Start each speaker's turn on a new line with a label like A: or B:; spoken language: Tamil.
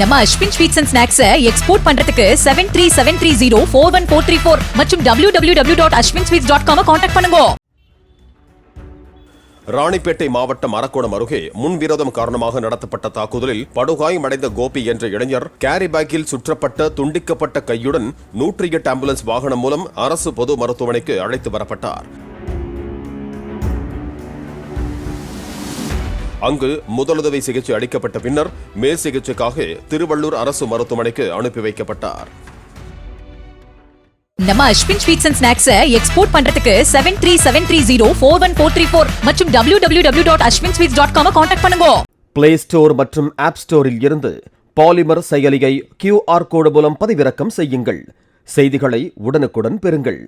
A: நம்ம அஸ்வின் ஸ்வீட்ஸ் அண்ட் ஸ்நாக்ஸை எக்ஸ்போர்ட் பண்றதுக்கு seven three seven three zero four one four three four மற்றும் W W W dot Ashwin sweets dot com contact பண்ணுங்க
B: ராணிப்பேட்டை மாவட்டம் அரக்கோணம் அருகே முன்விரோதம் காரணமாக நடத்தப்பட்ட தாக்குதலில் படுகாயமடைந்த கோபி என்ற இளைஞர் கேரி பேக்கில் சுற்றப்பட்ட துண்டிக்கப்பட்ட கையுடன் நூற்றி எட்டு ஆம்புலன்ஸ் வாகனம் மூலம் அரசு பொது மருத்துவமனைக்கு அழைத்து வரப்பட்டார் அங்கு முதலுதவி சிகிச்சை அளிக்கப்பட்ட பின்னர் மேல் சிகிச்சைக்காக திருவள்ளூர் அரசு மருத்துவமனைக்கு அனுப்பி வைக்கப்பட்டார்
A: நம்ம அஸ்வின் ஸ்வீட்ஸ் அண்ட் ஸ்நாக்ஸை எக்ஸ்போர்ட் பண்றதுக்கு seven three seven three zero four one four three four மற்றும் W W W dot Ashwin sweets dot com contact பண்ணுங்க
C: பிளே ஸ்டோர் மற்றும் ஆப் ஸ்டோரில் இருந்து பாலிமர் செயலியை கியூஆர் கோடு மூலம் பதிவிறக்கம் செய்யுங்கள் செய்திகளை உடனுக்குடன் பெறுங்கள்